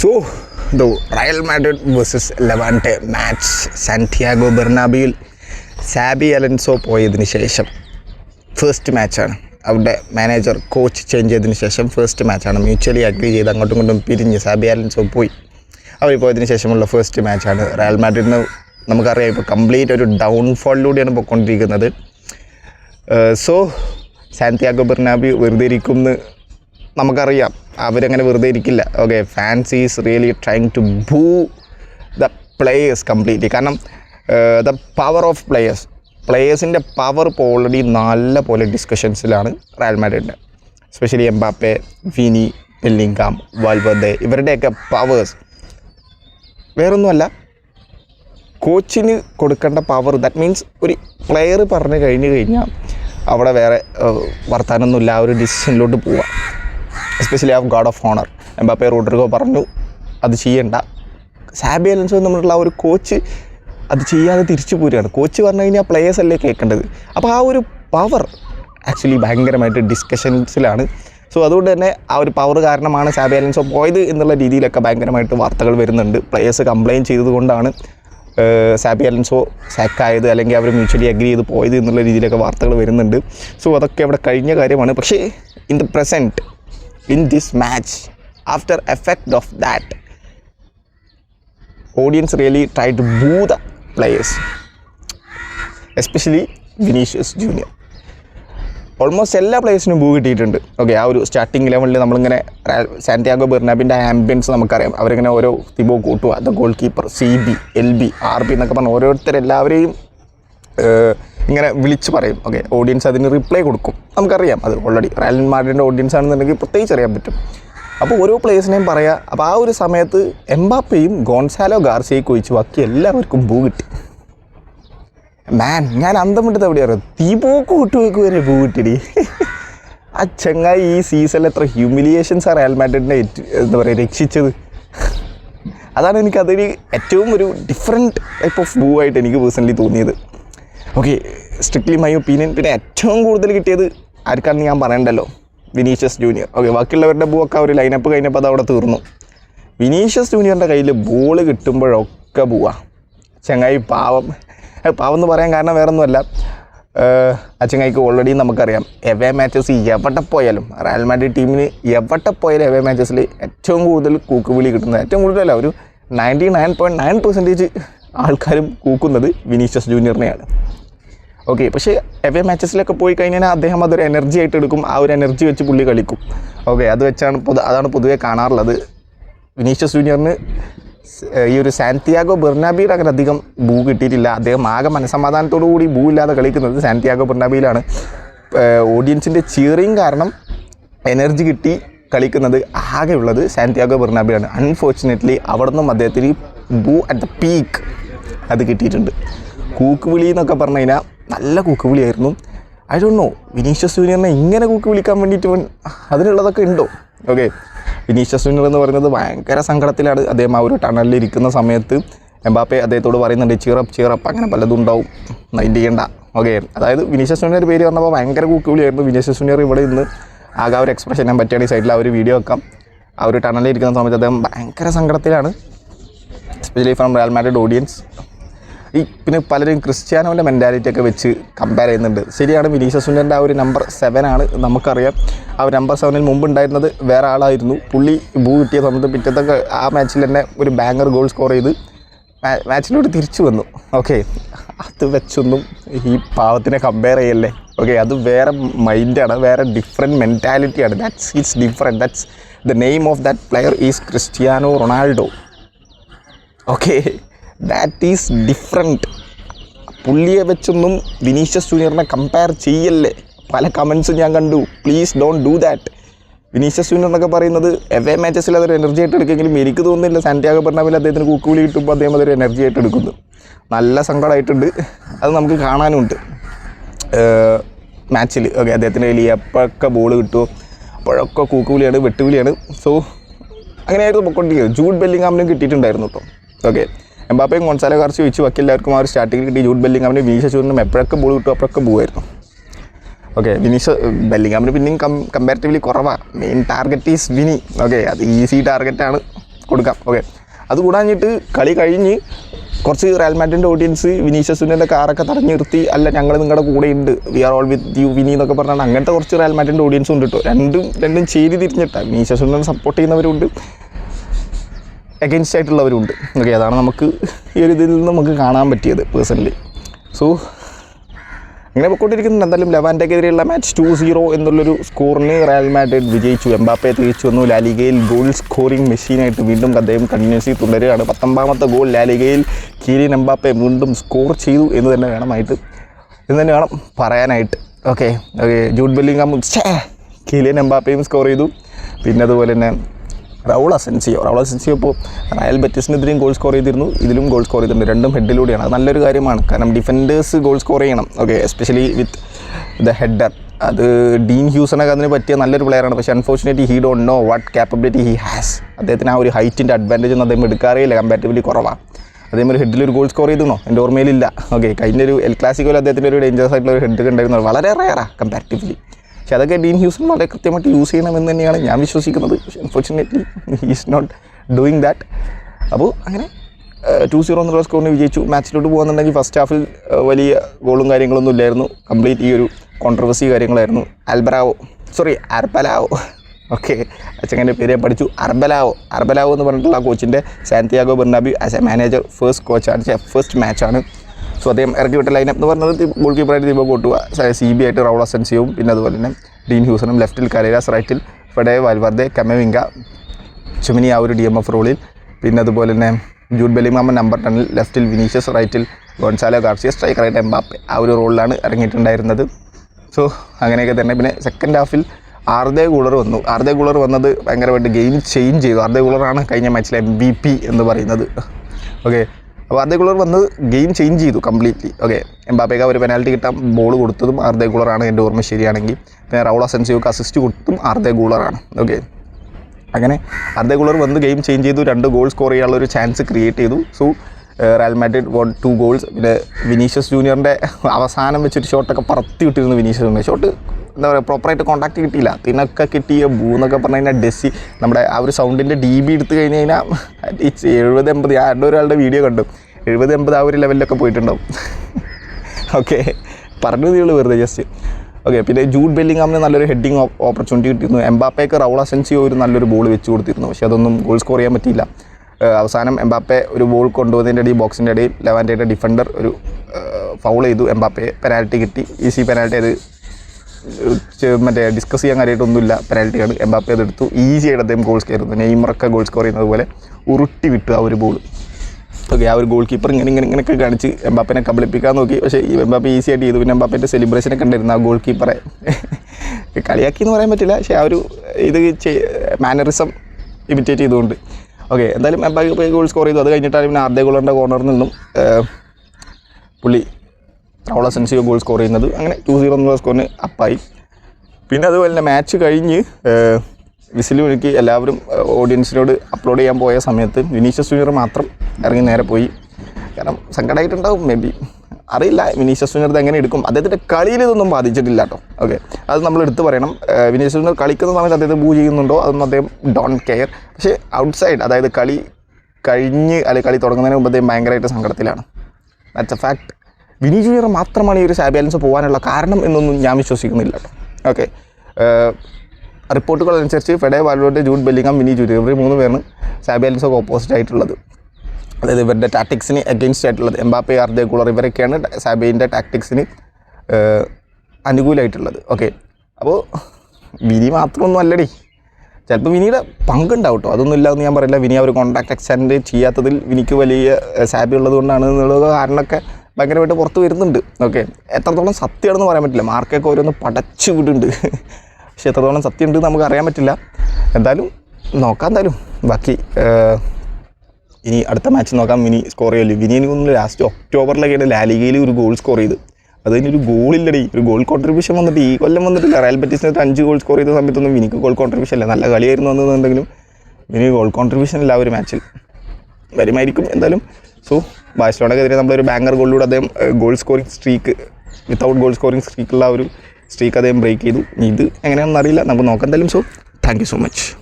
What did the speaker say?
So the Real Madrid versus Levante match Santiago ബെർണാബിയിൽ Xabi Alonso പോയതിന് ശേഷം first മാച്ചാണ് അവിടെ manager coach change ചെയ്തതിന് ശേഷം ഫസ്റ്റ് മാച്ചാണ് മ്യൂച്വലി അഗ്രി ചെയ്ത് അങ്ങോട്ടും ഇങ്ങോട്ടും പിരിഞ്ഞ് സാബി അലൻസോ പോയി. അവർ പോയതിന് ശേഷമുള്ള ഫസ്റ്റ് മാച്ചാണ് റയൽ മാഡ്രിഡിന് നമുക്കറിയാം ഇപ്പോൾ കംപ്ലീറ്റ് ഒരു ഡൗൺഫോളിലൂടെയാണ് പോയിക്കൊണ്ടിരിക്കുന്നത്. സോ സാന്റിയാഗോ ബെർണാബി വെറുതെ ഇരിക്കുമെന്ന് നമുക്കറിയാം. അവരങ്ങനെ വെറുതെ ഇരിക്കില്ല. Okay fans is really trying to boo the players completely കാരണം ദ പവർ ഓഫ് പ്ലേയേഴ്സ് പ്ലേയേഴ്സിന്റെ പവർ ഇപ്പോൾ ഓൾറെഡി നല്ല പോലെ ഡിസ്കഷൻസിലാണ് Real മാഡ്രിഡിന്റെ especially Mbappe Vini Bellingham Valverde ഇവരുടെയൊക്കെ പവേഴ്സ് വേറൊന്നുമല്ല കോച്ചിന് കൊടുക്കേണ്ട പവർ ദാറ്റ് മീൻസ് ഒരു പ്ലെയർ പറഞ്ഞു കഴിഞ്ഞ് കഴിഞ്ഞാൽ അവിടെ വേറെ വർത്താനൊന്നുമില്ല ആ ഒരു ഡിസിഷനിലോട്ട് പോവാം. എസ്പെഷ്യലി ആ guard of honour Mbappe Rodrygo പറഞ്ഞു അത് ചെയ്യണ്ട. സാബി അലൻസോ നമ്മളുള്ള ആ ഒരു കോച്ച് അത് ചെയ്യാതെ തിരിച്ചു പോരുകയാണ്. കോച്ച് പറഞ്ഞു കഴിഞ്ഞാൽ പ്ലേയേഴ്സ് അല്ലേ കേൾക്കേണ്ടത്? അപ്പോൾ ആ ഒരു പവർ ആക്ച്വലി ഭയങ്കരമായിട്ട് ഡിസ്കഷൻസിലാണ് സോ അതുകൊണ്ട് തന്നെ ആ ഒരു പവർ കാരണമാണ് സാബി അലൻസോ പോയത് എന്നുള്ള രീതിയിലൊക്കെ ഭയങ്കരമായിട്ട് വാർത്തകൾ വരുന്നുണ്ട്. പ്ലേയേഴ്സ് കംപ്ലയിന്റ് ചെയ്തതുകൊണ്ടാണ് സാബി അലൻസോ സാക്കായത് അല്ലെങ്കിൽ അവർ മ്യൂച്വലി അഗ്രി ചെയ്ത് പോയത് എന്നുള്ള രീതിയിലൊക്കെ വാർത്തകൾ വരുന്നുണ്ട്. സോ അതൊക്കെ അവിടെ കഴിഞ്ഞ കാര്യമാണ്. പക്ഷേ in the present in this match after effect of that audience really try to boo the players especially Vinicius Junior almost എല്ലാ പ്ലേയേഴ്സിനും ബൂ കിട്ടിയിട്ടുണ്ട്. ഓക്കെ ആ ഒരു സ്റ്റാർട്ടിംഗ് ലെവലിൽ നമ്മളിങ്ങനെ സാന്റിയാഗോ ബെർണാബിന്റെ ആംബിയൻസ് നമുക്കറിയാം. അവരിങ്ങനെ ഓരോ Thibaut Courtois the goalkeeper C B L B R B എന്നൊക്കെ പറഞ്ഞ് ഓരോരുത്തരെല്ലാവരെയും ഇങ്ങനെ വിളിച്ച് പറയും. ഓക്കെ ഓഡിയൻസ് അതിന് റിപ്ലൈ കൊടുക്കും. നമുക്കറിയാം അത് ഓൾറെഡി റയൽ മാഡ്രിഡിന്റെ ഓഡിയൻസ് ആണെന്നുണ്ടെങ്കിൽ പ്രത്യേകിച്ച് അറിയാൻ പറ്റും. അപ്പോൾ ഓരോ പ്ലേയേഴ്സിനെയും പറയാം അപ്പോൾ ആ ഒരു സമയത്ത് എംബാപ്പയും ഗോൺസാലോ ഗാർസിയെ കുഴിച്ച് ബാക്കി എല്ലാവർക്കും ബൂ കിട്ടി. മാൻ ഞാൻ അന്തം വിട്ടത് എവിടെയാണ് തീപോക്ക് കൂട്ടുവെക്ക് വരെ ഭൂ കിട്ടിടി. ആ ചെങ്ങായി ഈ സീസണിൽ എത്ര ഹ്യൂമിലിയേഷൻസ് ആ റയൽ മാഡ്രിഡിനെ എന്താ പറയുക രക്ഷിച്ചത്. അതാണ് എനിക്കതൊരു ഏറ്റവും ഒരു ഡിഫറെന്റ് ടൈപ്പ് ഓഫ് ബൂ ആയിട്ട് എനിക്ക് പേഴ്സണലി തോന്നിയത്. ഓക്കെ സ്ട്രിക്ട്ലി മൈ ഒപ്പീനിയൻ പിന്നെ ഏറ്റവും കൂടുതൽ കിട്ടിയത് ആർക്കാണെന്ന് ഞാൻ പറയണ്ടല്ലോ? വിനീഷ്യസ് ജൂനിയർ ഓക്കെ ബാക്കിയുള്ളവരുടെ ബൂ ഒക്കെ ഒരു ലൈനപ്പ് കഴിഞ്ഞപ്പോൾ അത് അവിടെ തീർന്നു. വിനീഷ്യസ് ജൂനിയറിന്റെ കയ്യിൽ ബോൾ കിട്ടുമ്പോഴൊക്കെ പോവാ ചങ്ങായി പാവം. പാവം എന്ന് പറയാൻ കാരണം വേറെ ഒന്നുമല്ല ഏഹ്, ആ ചങ്ങായിക്ക് ഓൾറെഡി നമുക്കറിയാം. എവേ മാച്ചസ് എവിടെ പോയാലും റയൽ മാഡ്രിഡ് ടീമിന് എവിടെ പോയാലും എവേ മാച്ചസിൽ ഏറ്റവും കൂടുതൽ കൂക്കുവിളി കിട്ടുന്നത്. ഏറ്റവും കൂടുതലല്ല ഒരു ninety nine point nine percentage ആൾക്കാരും കൂക്കുന്നത് വിനീഷ്യസ് ജൂനിയറിനെയാണ് ഓക്കെ പക്ഷേ എവേ മാച്ചസിലൊക്കെ പോയി കഴിഞ്ഞാൽ അദ്ദേഹം അതൊരു എനർജി ആയിട്ട് എടുക്കും ആ ഒരു എനർജി വെച്ച് പുള്ളി കളിക്കും. ഓക്കെ അത് വെച്ചാണ് പൊതു അതാണ് പൊതുവേ കാണാറുള്ളത്. വിനീഷ്യസ് ജൂനിയറിന് ഈ ഒരു സാന്റിയാഗോ ബെർണാബിയിൽ അങ്ങനെ അധികം ഭൂ കിട്ടിയിട്ടില്ല. അദ്ദേഹം ആകെ മനസമാധാനത്തോടു കൂടി ഭൂ ഇല്ലാതെ കളിക്കുന്നത് സാന്റിയാഗോ ബെർണാബിയിലാണ്. ഓഡിയൻസിന്റെ ചിയറിങ് കാരണം എനർജി കിട്ടി കളിക്കുന്നത് ആകെയുള്ളത് സാന്റിയാഗോ ബെർണാബിയാണ് അൺഫോർച്ചുനേറ്റ്ലി അവിടെ നിന്നും അദ്ദേഹത്തിന് ഭൂ അറ്റ് ദ പീക്ക് അത് കിട്ടിയിട്ടുണ്ട്. കൂക്കുവിളി എന്നൊക്കെ പറഞ്ഞു കഴിഞ്ഞാൽ നല്ല കൂക്കുവിളിയായിരുന്നു. ഐ ഡോണ്ട് നോ വിനീഷ്യസ് ജൂനിയറിനെ ഇങ്ങനെ കൂക്ക് വിളിക്കാൻ വേണ്ടിയിട്ട് അതിനുള്ളതൊക്കെ ഉണ്ടോ? ഓക്കെ വിനീഷ്യസ് ജൂനിയർ എന്ന് പറയുന്നത് ഭയങ്കര സങ്കടത്തിലാണ്. അദ്ദേഹം ആ ഒരു ടണലിൽ ഇരിക്കുന്ന സമയത്ത് എംബാപ്പെ അദ്ദേഹത്തോട് പറയുന്നുണ്ട് ചീറപ്പ് ചീറപ്പ് അങ്ങനെ പലതും ഉണ്ടാവും. മൈൻഡ് ചെയ്യണ്ട. ഓക്കെ അതായത് വിനീഷ്യസ് ജൂനിയർ പേര് പറഞ്ഞപ്പോൾ ഭയങ്കര കൂക്കുവിളിയായിരുന്നു. വിനീഷ്യസ് ജൂനിയർ ഇവിടെ ഇന്ന് ആകെ ഒരു എക്സ്പ്രഷൻ ഞാൻ പറ്റുകയാണ് ഈ സൈഡിൽ ആ ഒരു വീഡിയോ വെക്കാം ആ ഒരു ടണലിൽ ഇരിക്കുന്ന സമയത്ത് അദ്ദേഹം ഭയങ്കര സങ്കടത്തിലാണ്. Especially from Real Madrid audience ഈ പിന്നെ പലരും ക്രിസ്ത്യാനോന്റെ മെന്റാലിറ്റി ഒക്കെ വെച്ച് കമ്പയർ ചെയ്യുന്നുണ്ട്. ശരിയാണ് വിനീഷ ജൂനിയറിന്റെ ആ ഒരു നമ്പർ സെവൻ ആണ് നമുക്കറിയാം. ആ നമ്പർ സെവനിൽ മുമ്പ് ഉണ്ടായിരുന്നത് വേറെ ആളായിരുന്നു. പുള്ളി ഭൂ കിട്ടിയ സമയത്ത് പിറ്റത്തൊക്കെ ആ മാച്ചിൽ തന്നെ ഒരു ബാങ്കർ ഗോൾ സ്കോർ ചെയ്ത് മാച്ചിലോട്ട് തിരിച്ചു വന്നു. ഓക്കെ അത് വെച്ചൊന്നും ഈ പാവത്തിനെ കമ്പയർ ചെയ്യല്ലേ? ഓക്കെ അത് വേറെ മൈൻഡാണ് വേറെ different മെന്റാലിറ്റിയാണ് that's is different that's the name of that player is Cristiano Ronaldo okay that is different പുള്ളിയെ വെച്ചൊന്നും വിനീഷ്യസ് ജൂനിയറിനെ കമ്പയർ ചെയ്യല്ലേ? പല കമൻസും ഞാൻ കണ്ടു. Please don't do that Vinicius Junior എന്നൊക്കെ പറയുന്നത് എവേ മാച്ചസിൽ അതൊരു എനർജി ആയിട്ട് എടുക്കുമെങ്കിലും എനിക്ക് തോന്നുന്നില്ല സാന്റിയാഗോ പെർണാമിൽ അദ്ദേഹത്തിന് കൂക്കുവിളി കിട്ടുമ്പോൾ അദ്ദേഹം അതൊരു എനർജി ആയിട്ട് എടുക്കുന്നു. നല്ല സങ്കടമായിട്ടുണ്ട്. അത് നമുക്ക് കാണാനുമുണ്ട് മാച്ചിൽ ഓക്കെ അദ്ദേഹത്തിന്റെ കയ്യിൽ എപ്പോഴൊക്കെ ബോൾ കിട്ടുമോ അപ്പോഴൊക്കെ കൂക്കുവിളിയാണ് വെട്ടുവിളിയാണ്. സോ അങ്ങനെയായിരുന്നു പൊക്കോണ്ടിരിക്കുന്നത്. ജൂഡ് ബെല്ലിംഗാമിനും കിട്ടിയിട്ടുണ്ടായിരുന്നു കേട്ടോ ഓക്കെ എംബാപ്പയും ഗോൺസാലോ കാർച്ച് ചോദിച്ചു ബാക്കി എല്ലാവർക്കും ആ ഒരു സ്റ്റാർട്ടിങ്ങിൽ കിട്ടി. ജൂഡ് ബെല്ലിംഗാമിന് വിനീഷ ചൂരിനും എപ്പോഴൊക്കെ ബോൾ കിട്ടും അപ്പോഴൊക്കെ പോവായിരുന്നു. ഓക്കെ വിനീഷ് ബെല്ലിംഗാമിന് പിന്നെയും കം കമ്പാരിറ്റീവ്ലി കുറവാണ് main target is Vini. Okay അത് ഈസി ടാർഗറ്റാണ് കൊടുക്കാം. ഓക്കെ അത് കൂടാഞ്ഞിട്ട് കളി കഴിഞ്ഞ് കുറച്ച് റയൽ മാഡ്രിഡിന്റെ ഓഡിയൻസ് വിനീഷ്യസിന്റെ കാറൊക്കെ തടഞ്ഞു നിർത്തി. അല്ല ഞങ്ങൾ നിങ്ങളുടെ കൂടെ ഉണ്ട് we are all with you Vini എന്നൊക്കെ പറഞ്ഞാൽ അങ്ങനത്തെ കുറച്ച് റയൽ മാഡ്രിഡിന്റെ ഓഡിയൻസും ഉണ്ട് കേട്ടോ രണ്ടും രണ്ടും ചേരി തിരിഞ്ഞിട്ടാണ് വിനീഷ്യസിനെ സപ്പോർട്ട് ചെയ്യുന്നവരുണ്ട്. അഗൈൻസ്റ്റ് ആയിട്ടുള്ളവരുണ്ട്. ഓക്കെ അതാണ് നമുക്ക് ഈ ഒരു ഇതിൽ നിന്ന് നമുക്ക് കാണാൻ പറ്റിയത് പേഴ്സണലി സോ അങ്ങനെ പൊക്കോണ്ടിരിക്കുന്നുണ്ട്. എന്തായാലും ലെവാന്റെക്കെതിരെയുള്ള മാച്ച് ടു സീറോ എന്നുള്ളൊരു സ്കോറിന് റയൽ മാഡ്രിഡ് വിജയിച്ചു. എംബാപ്പയെ തിരിച്ചു വന്നു. ലാലിഗയിൽ ഗോൾ സ്കോറിംഗ് മെഷീനായിട്ട് വീണ്ടും അദ്ദേഹം കണ്ടിന്യൂസി തുടരുകയാണ്. പത്തൊമ്പതാമത്തെ ഗോൾ ലാലിഗയിൽ കീലിൻ എംബാപ്പയെ വീണ്ടും സ്കോർ ചെയ്തു എന്ന് തന്നെ വേണമായിട്ട് എന്ന് തന്നെ വേണം പറയാനായിട്ട്. Okay okay Jude Bellingham Kylian എംബാപ്പയും score ചെയ്തു. പിന്നെ അതുപോലെ തന്നെ റൗൾ അസെൻസിയോ റൗൾ അസെൻസിയോ ഇപ്പോൾ റയൽ ബെറ്റിസിനെതിരെയും ഗോൾ സ്കോർ ചെയ്തിരുന്നു. ഇതിലും ഗോൾ സ്കോർ ചെയ്തിട്ടുണ്ട്. രണ്ടും ഹെഡിലൂടെയാണ് അത് നല്ലൊരു കാര്യമാണ്. കാരണം ഡിഫൻഡേഴ്സ് ഗോൾ സ്കോർ ചെയ്യണം. Okay especially with the header അത് ഡീൻ ഹ്യൂസനൊക്കെ അതിന് പറ്റിയ നല്ലൊരു പ്ലെയറാണ് പക്ഷേ unfortunately he don't know what capability he has അദ്ദേഹത്തിന് ആ ഒരു ഹൈറ്റിന്റെ അഡ്വാന്റേജ് ഒന്നും അദ്ദേഹം എടുക്കാറില്ല കമ്പാരിറ്റീവ്ലി കുറവാണ് അതേമാതിരി ഹെഡിൽ ഒരു ഗോൾ സ്കോർ ചെയ്തിരുന്നോ? എന്റെ ഓർമ്മയിലില്ല. ഓക്കെ കഴിഞ്ഞൊരു എൽ ക്ലാസിക്കോയിൽ അദ്ദേഹത്തിന്റെ ഒരു ഡേഞ്ചറസ് ആയിട്ടുള്ള ഒരു ഹെഡ് ഉണ്ടായിരുന്നു വളരെ റയറാണ് കമ്പാരിറ്റീവ്ലി പക്ഷെ അതൊക്കെ ഡീൻ ഹ്യൂസൺ വളരെ കൃത്യമായിട്ട് യൂസ് ചെയ്യണമെന്ന് തന്നെയാണ് ഞാൻ വിശ്വസിക്കുന്നത്. പക്ഷേ unfortunately is not doing that അപ്പോൾ അങ്ങനെ ടു സീറോ എന്നുള്ള സ്കോറിന് വിജയിച്ചു. മാച്ചിലോട്ട് പോകുന്നുണ്ടെങ്കിൽ ഫസ്റ്റ് ഹാഫിൽ വലിയ ഗോളും കാര്യങ്ങളൊന്നും ഇല്ലായിരുന്നു. കംപ്ലീറ്റ് ഈ ഒരു കോൺട്രവേഴ്സി കാര്യങ്ങളായിരുന്നു. ആൽബറാവോ സോറി അർബലാവോ ഓക്കെ അച്ഛന്റെ പേര് ഞാൻ പഠിച്ചു. അർബലാവോ അർബലാവോ എന്ന് പറഞ്ഞിട്ടുള്ള കോച്ചിന്റെ Santiago Bernabeu as a manager first കോച്ചാണ് first മാച്ചാണ് സോ അദ്ദേഹം ഇറക്കി വിട്ട ലൈനപ്പ് എന്ന് പറഞ്ഞത് ഗോൾ കീപ്പറായിട്ട് ദീപ കോട്ടുക സി ബി ആയിട്ട് റൗൾ അസൻസിയും പിന്നെ അതുപോലെ തന്നെ ഡീൻ ഹ്യൂസണും ലെഫ്റ്റിൽ കരേരാസ് റൈറ്റിൽ ഫെഡേ വാൽവർദെ കമവിങ്ക ചുമിനി ആ ഒരു ഡി എം എഫ് റോളിൽ പിന്നെ അതുപോലെ തന്നെ ജൂഡ് ബെലിമാമൻ നമ്പർ ടെന്നിൽ ലെഫ്റ്റിൽ വിനീഷ്യസ് റൈറ്റിൽ ഗോൺസാലോ ഗാർസിയ സ്ട്രൈക്കറായിട്ട് എംബാപ്പെ ആ ഒരു റോളിലാണ് ഇറങ്ങിയിട്ടുണ്ടായിരുന്നത്. സോ അങ്ങനെയൊക്കെ തന്നെ. പിന്നെ സെക്കൻഡ് ഹാഫിൽ ആർദേ ഗൂളർ വന്നു. ആർദേ ഗൂളർ വന്നത് ഭയങ്കരമായിട്ട് ഗെയിം ചേഞ്ച് ചെയ്തു. ആർദേ ഗൂളറാണ് കഴിഞ്ഞ മാച്ചിലെ എം പി എന്ന് പറയുന്നത്. ഓക്കെ അപ്പോൾ ആർദേ ഗുളർ വന്ന് ഗെയിം ചേഞ്ച് ചെയ്തു കംപ്ലീറ്റ്ലി ഓക്കെ എംബാപ്പേക്ക് ഒരു പെനാൽറ്റി കിട്ടാൻ ബോൾ കൊടുത്തതും ആർദേ ഗുളറാണ് എന്റെ ഓർമ്മ ശരിയാണെങ്കിൽ. പിന്നെ റൗൾ അസൻസിയോക്ക് അസിസ്റ്റ് കൊടുത്തതും ആർദേ ഗുളറാണ് ഓക്കെ അങ്ങനെ അർദ്ധ ഗോളർ വന്ന് ഗെയിം ചേഞ്ച് ചെയ്തു രണ്ട് ഗോൾ സ്കോർ ചെയ്യാനുള്ള ഒരു ചാൻസ് ക്രിയേറ്റ് ചെയ്തു. So Real Madrid one two goals പിന്നെ വിനീഷ്യസ് ജൂനിയറിന്റെ അവസാനം വെച്ചൊരു ഷോട്ടൊക്കെ പറത്തി വിട്ടിരുന്നു വിനീഷ്യസ് ജൂനിയർ ഷോട്ട് എന്താ പറയുക പ്രോപ്പറായിട്ട് കോൺടാക്ട് കിട്ടിയില്ല. തിനൊക്കെ കിട്ടിയ ബൂ എന്നൊക്കെ പറഞ്ഞു കഴിഞ്ഞാൽ ഡെസ്സി നമ്മുടെ ആ ഒരു സൗണ്ടിന്റെ ഡി ബി എടുത്തു കഴിഞ്ഞ് കഴിഞ്ഞാൽ അറ്റ്ലീസ്റ്റ് എഴുപത് എൺപത്. ആരുടെ ഒരാളുടെ വീഡിയോ കണ്ടു. എഴുപത് എൺപത് ആ ഒരു ലെവലിലൊക്കെ പോയിട്ടുണ്ടാവും. ഓക്കെ പറഞ്ഞു നീൾ വെറുതെ ജസ്റ്റ് ഓക്കെ പിന്നെ ജൂഡ് ബെല്ലിംഗാമിന് നല്ലൊരു ഹെഡിങ് ഓപ്പർച്യൂണിറ്റി കിട്ടിയിരുന്നു. എംബാപ്പയ്ക്ക് റൗൾ അസെൻസിയോ ഒരു നല്ലൊരു ബോൾ വെച്ച് കൊടുത്തിരുന്നു. പക്ഷേ അതൊന്നും ഗോൾ സ്കോർ ചെയ്യാൻ പറ്റിയില്ല. അവസാനം എംബാപ്പെ ഒരു ബോൾ കൊണ്ടുപോകുന്നതിന്റെ ഇടയിൽ ബോക്സിന്റെ ഇടയിൽ ലെവാന്റയുടെ ഡിഫൻഡർ ഒരു ഫൗൾ ചെയ്തു. എംബാപ്പയെ പെനാൽറ്റി കിട്ടി. ഈസി പെനാൽറ്റി അത് മറ്റേ ഡിസ്കസ് ചെയ്യാൻ കാര്യമായിട്ടൊന്നുമില്ല. പെനാൽറ്റിയാണ് എംബാപ്പെ അതെടുത്തു ഈസി ആയിട്ട് അദ്ദേഹം ഗോൾ സ്കോർ ചെയ്യുന്നു നെയ്മറൊക്കെ ഗോൾ സ്കോർ ചെയ്യുന്നത് പോലെ ഉരുട്ടി വിട്ടു ആ ഒരു ബോൾ ഓക്കെ ആ ഒരു ഗോൾ കീപ്പർ ഇങ്ങനെ ഇങ്ങനെ ഇങ്ങനെയൊക്കെ കാണിച്ച് എംബാപ്പിനെ കബളിപ്പിക്കാൻ നോക്കി. പക്ഷേ ഈ എംബാപ്പെ ഈസി ആയിട്ട് ചെയ്തു. പിന്നെ എംബാപ്പന്റെ സെലിബ്രേഷനൊക്കെ ഉണ്ടായിരുന്നു ആ ഗോൾ കീപ്പറെ കളിയാക്കി എന്ന് പറയാൻ പറ്റില്ല. പക്ഷേ ആ ഒരു ഇത് മാനറിസം ഇമിറ്റേറ്റ് ചെയ്തുകൊണ്ട്. ഓക്കെ എന്തായാലും എംബാപ്പെ ഗോൾ സ്കോർ ചെയ്തു. അത് കഴിഞ്ഞിട്ടാണ് പിന്നെ ആർദേ ഗോളറിന്റെ കോർണറിൽ നിന്നും പുള്ളി റൗള സെൻസിയോ ഗോൾ സ്കോർ ചെയ്യുന്നത്. അങ്ങനെ ടു സീറോ എന്നുള്ള സ്കോറിന് അപ്പായി പിന്നെ അതുപോലെ തന്നെ മാച്ച് കഴിഞ്ഞ് വിസിൽ എനിക്ക് എല്ലാവരും ഓഡിയൻസിനോട് അപ്ലോഡ് ചെയ്യാൻ പോയ സമയത്ത് വിനീഷ്യസ് ജൂനിയർ മാത്രം ഇറങ്ങി നേരെ പോയി. കാരണം സങ്കടമായിട്ടുണ്ടാവും മേ ബി അറിയില്ല വിനീഷ്യസ് ജൂനിയർ എങ്ങനെ എടുക്കും. അദ്ദേഹത്തിന്റെ കളിയിൽ ഇതൊന്നും ബാധിച്ചിട്ടില്ല കേട്ടോ. ഓക്കെ അത് നമ്മൾ എടുത്ത് പറയണം. വിനീഷ്യസ് ജൂനിയർ കളിക്കുന്ന സമയത്ത് അദ്ദേഹത്തെ ബൂ ചെയ്യുന്നുണ്ടോ? അതൊന്നും അദ്ദേഹം ഡോണ്ട് കെയർ പക്ഷേ ഔട്ട്സൈഡ് അതായത് കളി കഴിഞ്ഞ് അല്ലെങ്കിൽ കളി തുടങ്ങുന്നതിന് മുമ്പ് അദ്ദേഹം ഭയങ്കരമായിട്ട് സങ്കടത്തിലാണ്. That's a fact Vini Junior മാത്രമാണ് ഈ ഒരു സാബിയാലൻസ് പോകാനുള്ള കാരണം എന്നൊന്നും ഞാൻ വിശ്വസിക്കുന്നില്ല ഓക്കെ റിപ്പോർട്ടുകൾ അനുസരിച്ച് Fede Valverde Jude Bellingham Vini junior ഇവർ മൂന്ന് പേരാണ് സാബിയാലൻസൊക്കെ ഓപ്പോസിറ്റ് ആയിട്ടുള്ളത്. അതായത് ഇവരുടെ ടാക്ടിക്സിന് അഗെയിൻസ്റ്റ് ആയിട്ടുള്ളത്. എംബാപ്പെ ആർദേ കുളർ ഇവരൊക്കെയാണ് സാബേന്റെ ടാക്ടിക്സിന് അനുകൂലമായിട്ടുള്ളത് ഓക്കെ അപ്പോൾ വിനി മാത്രമൊന്നും അല്ലടി. ചിലപ്പോൾ വിനിയുടെ പങ്കുണ്ടാവും കേട്ടോ. അതൊന്നും ഇല്ലാന്ന് ഞാൻ പറയില്ല. വിനി അവർ ഒരു കോൺടാക്ട് എക്സ്റ്റെൻഡ് ചെയ്യാത്തതിൽ വിനിക്ക് വലിയ സാബി ഉള്ളത് കൊണ്ടാണ് എന്നുള്ള കാരണമൊക്കെ ഭയങ്കരമായിട്ട് പുറത്ത് വരുന്നുണ്ട്. ഓക്കെ എത്രത്തോളം സത്യമാണെന്ന് പറയാൻ പറ്റില്ല. മാർക്കൊക്കെ ഓരോന്ന് പടച്ചു വിടുന്നുണ്ട്. പക്ഷേ എത്രത്തോളം സത്യം ഉണ്ട് നമുക്ക് അറിയാൻ പറ്റില്ല. എന്തായാലും നോക്കാം എന്തായാലും. ബാക്കി ഇനി അടുത്ത മാച്ച് നോക്കാം. വിനി സ്കോർ ചെയ്യല്ലോ? വിനി എനിക്ക് തോന്നുന്നു ലാസ്റ്റ് ഒക്ടോബറിലൊക്കെയാണ് ലാലിഗയിൽ ഒരു ഗോൾ സ്കോർ ചെയ്ത്. അത് ഇനി ഒരു ഗോളില്ലടി ഒരു ഗോൾ കോൺട്രിബ്യൂഷൻ വന്നിട്ട് ഈ കൊല്ലം വന്നിട്ടില്ല. റയൽ ബറ്റീസിനകത്ത് അഞ്ച് ഗോൾ സ്കോർ ചെയ്ത സമയത്തൊന്നും വിനിക്ക് ഗോൾ കോൺട്രിബ്യൂഷൻ അല്ല നല്ല കളിയായിരുന്നു എന്നുണ്ടെങ്കിലും വിനി ഗോൾ കോൺട്രിബ്യൂഷൻ ഇല്ല ആ ഒരു മാച്ചിൽ വരുമായിരിക്കും എന്തായാലും. സോ ബാഴ്സലോണക്കെതിരെ നമ്മളൊരു ബാങ്കർ ഗോളിലൂടെ അദ്ദേഹം goal scoring streak without goal scoring സ്ട്രീക്കുള്ള ഒരു സ്ട്രീക്ക് അദ്ദേഹം ബ്രേക്ക് ചെയ്തു. ഇത് എങ്ങനെയാണെന്ന് അറിയില്ല. നമുക്ക് നോക്കാം എന്തായാലും. So thank so much